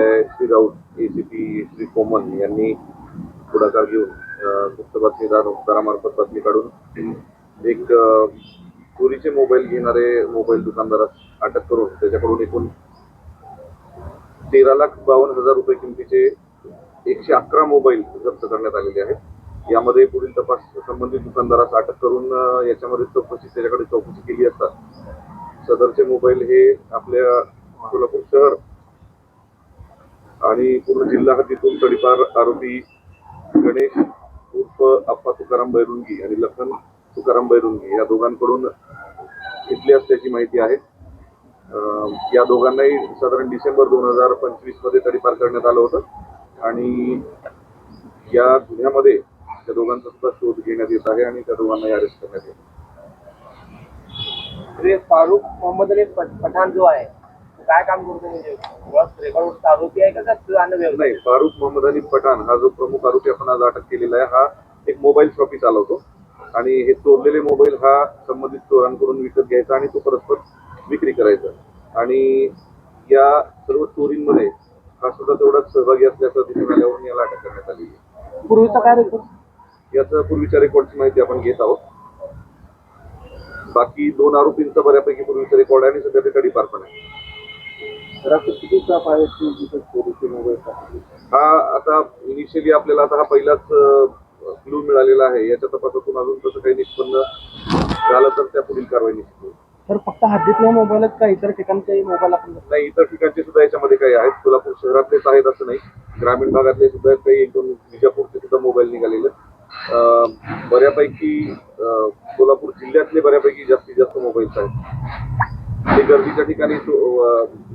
Shri Raut ACP Shri Koman यांनी पुढाकार घेऊन गुप्त बातमीदारामार्फत बातमी काढून एक चोरीचे मोबाईल घेणारे मोबाईल दुकानदारास अटक करून त्याच्याकडून एकूण तेरा लाख बावन्न हजार रुपये किमतीचे एकशे अकरा मोबाईल जप्त करण्यात आलेले आहेत. यामध्ये पुढील तपास संबंधित दुकानदारास अटक करून याच्यामध्ये चौकशी त्याच्याकडे चौकशी केली असता सदरचे मोबाईल हे आपल्या सोलापूर शहर आणि पूर्ण जिल्हा हद्दीतून तडीपार आरोपी गणेश उर्फ अप्पा तुकाराम बैरुंगी आणि लखन तुकाराम बैरुंगी या दोघांकडून घेतली असल्याची माहिती आहे. या दोघांनाही साधारण डिसेंबर दोन हजार पंचवीसमध्ये तडीपार करण्यात आलं होतं. आणि या गुन्ह्यामध्ये त्या दोघांचा सुद्धा शोध घेण्यात येत आहे आणि त्या दोघांनाही अरेस्ट करण्यात येत फारुख मोहम्मद अली पठाण जो आहे काय काम करतो म्हणजे रेकॉर्ड आरोपी आहे का व्यवसाय फारुख मोहम्मद अली पठाण हा जो प्रमुख आरोपी आपण आज अटक केलेला आहे हा एक मोबाईल शॉपी चालवतो. आणि हे चोरलेले मोबाईल हा संबंधित चोरांकडून विकत घ्यायचा आणि तो परस्पर विक्री करायचा. आणि या सर्व चोरींमध्ये हा सुद्धा तेवढाच सहभागी असल्याचं दिसून आल्यावरून याला अटक करण्यात आली आहे. पूर्वीचा काय रेकॉर्ड याचा पूर्वीच्या रेकॉर्डची माहिती आपण घेत आहोत. बाकी दोन आरोपींचा बऱ्यापैकी पूर्वीचा रेकॉर्ड आहे आणि सध्या ते तडीपार पण आहे. हा आता इनिशियली आपल्याला आता हा पहिलाच क्लू मिळालेला आहे. याच्या तपासातून अजून तसं काही निष्पन्न झालं तर त्या पुढील कारवाई निश्चित होईल. तर फक्त हद्दीतल्या मोबाईलच का इतर ठिकाणचे मोबाईल आपण नाही इतर ठिकाणचे सुद्धा याच्यामध्ये काही आहेत. सोलापूर शहरातलेच आहेत असं नाही. ग्रामीण भागातले सुद्धा काही एक दोन विजापूरचे सुद्धा मोबाईल निघालेले अं, बऱ्यापैकी सोलापूर जिल्ह्यातले बऱ्यापैकी जास्तीत जास्त मोबाईल्स आहेत. गर्दीच्या ठिकाणी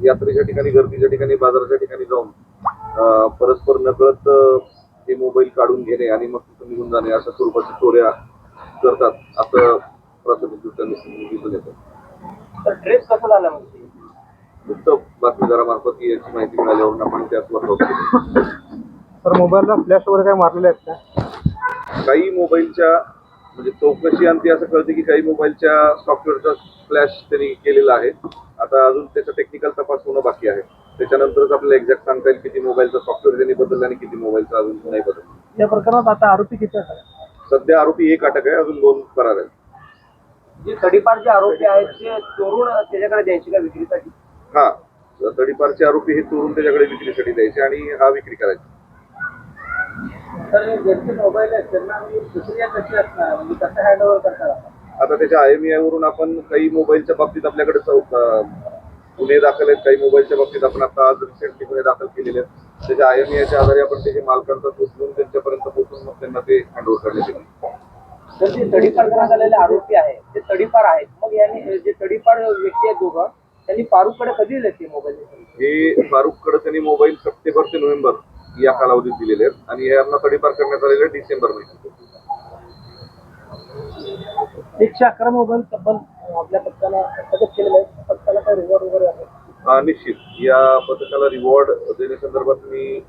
यात्रेच्या ठिकाणी गर्दीच्या ठिकाणी बाजाराच्या ठिकाणी जाऊन परस्पर नकळत हे मोबाईल काढून घेणे आणि मग तिथून निघून जाणे अशा स्वरूपाच्या चोऱ्या करतात असं दिसून येतं तर ट्रेस कसं झाला गुप्त बातमीदारामार्फत ही याची माहिती मिळाल्यावरून आपण त्यात केलं तर मोबाईलला फ्लॅश वगैरे काय मारलेले आहेत का? काही मोबाईलच्या म्हणजे चौकशी अंती असं कळते की काही मोबाईलच्या सॉफ्टवेअरचा फ्लॅश त्यांनी केलेला आहे. आता अजून त्याचा टेक्निकल तपास होणं बाकी आहे. त्याच्यानंतरच आपल्याला एक्झॅक्ट सांगता येईल किती मोबाईलचा सॉफ्टवेअर त्यांनी बदलला आणि किती मोबाईलचा अजून नाही बदलला. या प्रकरणात आता आरोपी किती आहेत? सध्या आरोपी एक अटक आहे अजून दोन फरार आहेत. जे तडीपार जे आरोपी आहेत ते चोरून त्याच्याकडे द्यायची का विक्रीसाठी? हा तडीपारचे आरोपी हे चोरून त्याच्याकडे विक्रीसाठी द्यायचे आणि हा विक्री करायचा तर ज्यांचे मोबाईल आहेत त्यांना प्रक्रिया कशी असणार म्हणजे कसं हँडओव्हर करतात आता त्याच्या आय एम वरून आपण काही मोबाईलच्या बाबतीत आपल्याकडे गुन्हे दाखल आहेत काही मोबाईलच्या बाबतीत आपण आता आज रिसेंटली गुन्हे दाखल केलेले आहेत. त्याच्या आय एम च्या आधारे आपण त्याचे मालकांचा घेऊन त्यांच्यापर्यंत पोहोचून मग त्यांना ते हँडओव्हर करण्यात येईल. तर जे तडीपार करण्यात आलेले आरोपी आहेत ते तडीपार आहेत मग यांनी जे तडीपार व्यक्ती आहेत दोघं त्यांनी फारुखकडे कधी दिले ते मोबाईल हे फारुखकडे त्यांनी मोबाईल सप्टेंबर ते नोव्हेंबर या कालावधीत दिलेले आहेत आणि यांना तडीपार करण्यात आलेले डिसेंबर महिन्यात. एकशे अकरा मोबाईल तब्बल आपल्या पथकाला अटक केलेले आहेत. पथकाला काय रिवॉर्ड वगैरे आहे? हा, निश्चित. या पथकाला रिवॉर्ड देण्यासंदर्भात मी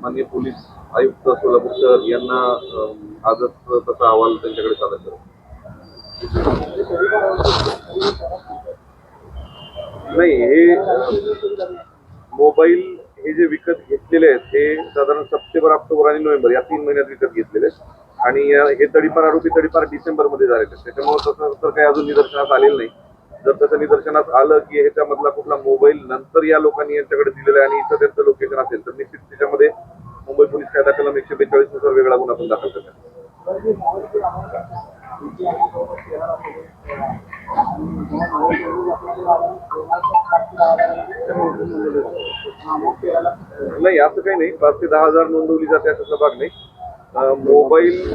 माननीय पोलीस आयुक्त सोलापूर शहर यांना आजच तसा अहवाल त्यांच्याकडे सादर करू नाही हे मोबाईल हे जे विकत घेतलेले आहेत हे साधारण सप्टेंबर ऑक्टोबर आणि नोव्हेंबर या तीन महिन्यात विकत घेतलेले आहेत. आणि या- हे तडीपार आरोपी तडीपार डिसेंबरमध्ये झालेले आहेत त्याच्यामुळे तसं तर काही अजून निदर्शनात आलेलं नाही. जर तसं निदर्शनात आलं की ह्याच्यामधला कुठला मोबाईल नंतर या लोकांनी यांच्याकडे दिलेला आहे आणि इथं त्यांचं लोकेशन असेल तर निश्चित त्याच्यामध्ये मुंबई पोलीस कायदा कलम एकशे बेचाळीसनुसार वेगळा गुन्हा पण दाखल करतात नाही असं काही नाही. पाच ते दहा हजार नोंदवली जाते असा भाग नाही. मोबाईल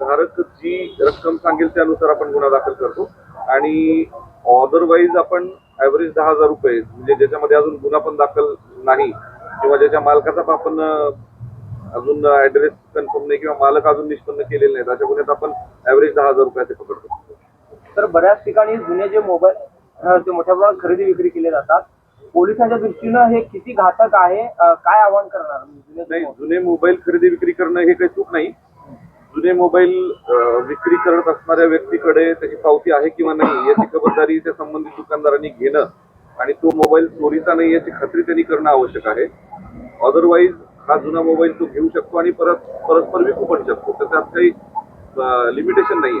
धारक जी रक्कम सांगेल त्यानुसार आपण गुन्हा दाखल करतो. आणि अदरवाईज आपण ऍव्हरेज दहा हजार रुपये म्हणजे ज्याच्यामध्ये अजून गुन्हा पण दाखल नाही किंवा ज्याच्या मालकाचा पण आपण अजून ऍड्रेस कन्फर्म नाही किंवा मालक अजून निष्पन्न केलेले नाहीत अशा गुन्ह्यात आपण ऍव्हरेज दहा हजार रुपयाचे पकडतो. तर बऱ्याच ठिकाणी जुने जे मोबाईल ते मोठ्या प्रमाणात खरेदी विक्री केले जातात पोलिसांच्या दृष्टीनं हे किती घातक आहे? काय आवाहन करणार जुने नाही जुने मोबाईल खरेदी विक्री करणं हे काही चूक नाही. जुने मोबाईल विक्री करत असणाऱ्या व्यक्तीकडे त्याची पावती आहे किंवा नाही याची खबरदारी त्या संबंधित दुकानदारांनी घेणं आणि तो मोबाईल चोरीचा नाही याची खात्री त्यांनी करणं आवश्यक आहे. अदरवाईज हा जुना मोबाईल तो घेऊ शकतो आणि परत परस्पर विकू पण शकतो. तर त्यात काही लिमिटेशन नाहीये.